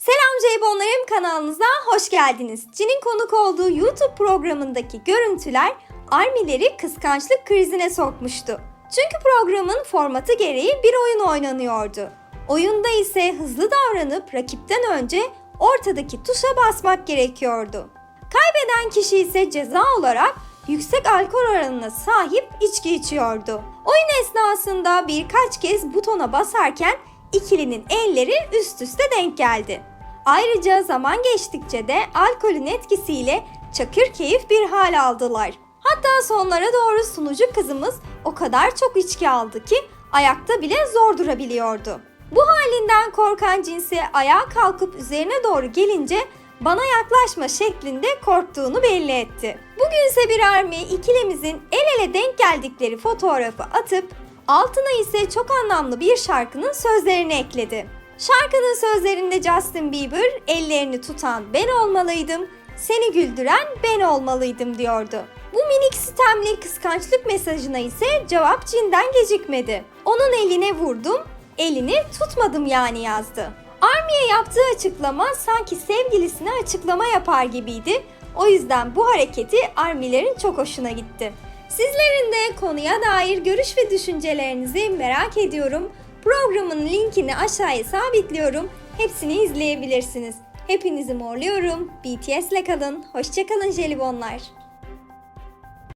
Selam Ceybonlarım kanalınıza hoş geldiniz. Cin'in konuk olduğu YouTube programındaki görüntüler Armileri kıskançlık krizine sokmuştu. Çünkü programın formatı gereği bir oyun oynanıyordu. Oyunda ise hızlı davranıp rakipten önce ortadaki tuşa basmak gerekiyordu. Kaybeden kişi ise ceza olarak yüksek alkol oranına sahip içki içiyordu. Oyun esnasında birkaç kez butona basarken ikilinin elleri üst üste denk geldi. Ayrıca zaman geçtikçe de alkolün etkisiyle çakır keyif bir hal aldılar. Hatta sonlara doğru sunucu kızımız o kadar çok içki aldı ki ayakta bile zor durabiliyordu. Bu halinden korkan cinsi ayağa kalkıp üzerine doğru gelince bana yaklaşma şeklinde korktuğunu belli etti. Bugünse bir army ikilemizin el ele denk geldikleri fotoğrafı atıp altına ise çok anlamlı bir şarkının sözlerini ekledi. Şarkının sözlerinde Justin Bieber ellerini tutan ben olmalıydım, seni güldüren ben olmalıydım diyordu. Bu minik sistemli kıskançlık mesajına ise cevap Cin'den gecikmedi. Onun eline vurdum, elini tutmadım yani yazdı. Army'ye yaptığı açıklama sanki sevgilisine açıklama yapar gibiydi. O yüzden bu hareketi Army'lerin çok hoşuna gitti. Sizlerin de konuya dair görüş ve düşüncelerinizi merak ediyorum. Programın linkini aşağıya sabitliyorum. Hepsini izleyebilirsiniz. Hepinizi morluyorum. BTS'le kalın. Hoşçakalın jelibonlar.